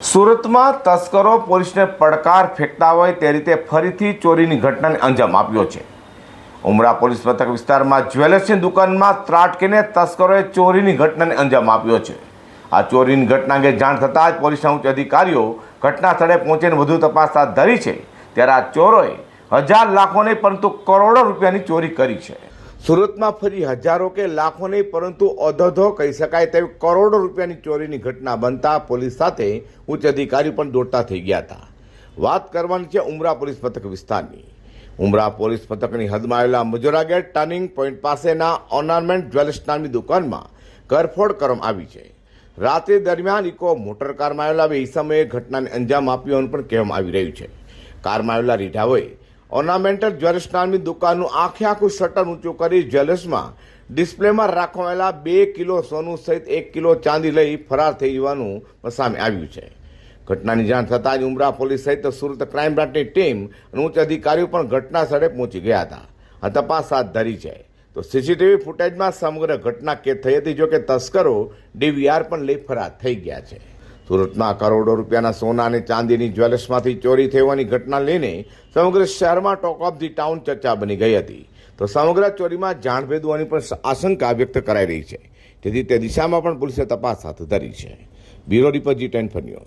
સુરતમાં તસ્કરો પોલીસને પડકાર ફેંકતા હોય તે રીતે ફરીથી ચોરીની ઘટનાને અંજામ આપ્યો છે. ઉમરા પોલીસ મથક વિસ્તારમાં જ્વેલર્સની દુકાનમાં ત્રાટકીને તસ્કરોએ ચોરીની ઘટનાને અંજામ આપ્યો છે. આ ચોરીની ઘટના અંગે જાણ થતાં જ પોલીસના ઉચ્ચ અધિકારીઓ ઘટના સ્થળે પહોંચીને વધુ તપાસ હાથ ધરી છે. ત્યારે આ ચોરોએ હજાર લાખો નહીં પરંતુ કરોડો રૂપિયાની ચોરી કરી છે. સુરતમાં ફરી હજારો કે લાખો નહીં, પરંતુ અધધો કહી શકાય તેવી કરોડો રૂપિયાની ચોરીની ઘટના બનતા પોલીસ સાથે ઉચ્ચ અધિકારીઓ પણ દોડતા થઈ ગયા હતા. વાત કરવાની છે ઉમરા પોલીસ મથક વિસ્તારની. ઉમરા પોલીસ મથકની હદમાં આવેલા મજોરા ગેટ ટર્નિંગ પોઈન્ટ પાસેના ઓર્નામેન્ટ જ્વેલર્સ નામની દુકાનમાં કરફોડ કરવામાં આવી છે. રાત્રિ દરમિયાન ઇકો મોટર કારમાં આવેલા બે સમયે ઘટનાને અંજામ આપ્યો પણ કહેવામાં આવી રહ્યું છે. કારમાં આવેલા રીઢાઓએ ઓર્નામેન્ટલ જ્વેલર્સ નામની દુકાનનું આખે આખું શટર ઊંચું કરી જ્વેલર્સમાં ડિસ્પ્લેમાં રાખવાયેલા બે કિલો સોનું સહિત એક કિલો ચાંદી લઈ ફરાર થઈ જવાનું સામે આવ્યું છે. ઘટનાની જાણ થતાં જ ઉમરા પોલીસ સહિત સુરત ક્રાઇમ બ્રાન્ચની ટીમ અને ઉચ્ચ અધિકારીઓ પણ ઘટના સ્થળે પહોંચી ગયા હતા. આ તપાસ હાથ ધરી છે. તો સીસીટીવી ફૂટેજમાં સમગ્ર ઘટના કેદ થઈ હતી, જોકે તસ્કરો ડીવીઆર પણ લઈ ફરાર થઈ ગયા છે. સુરતમાં કરોડો રૂપિયાના સોના અને ચાંદીની જ્વેલર્સમાંથી ચોરી થવાની ઘટના લઈને સમગ્ર શહેરમાં ટોક ઓફ ધી ટાઉન ચર્ચા બની ગઈ હતી. તો સમગ્ર ચોરીમાં જાણ ભેદવાની પણ આશંકા વ્યક્ત કરાઈ રહી છે. તેથી તે દિશામાં પણ પોલીસે તપાસ હાથ ધરી છે. Bureau report G ten four news.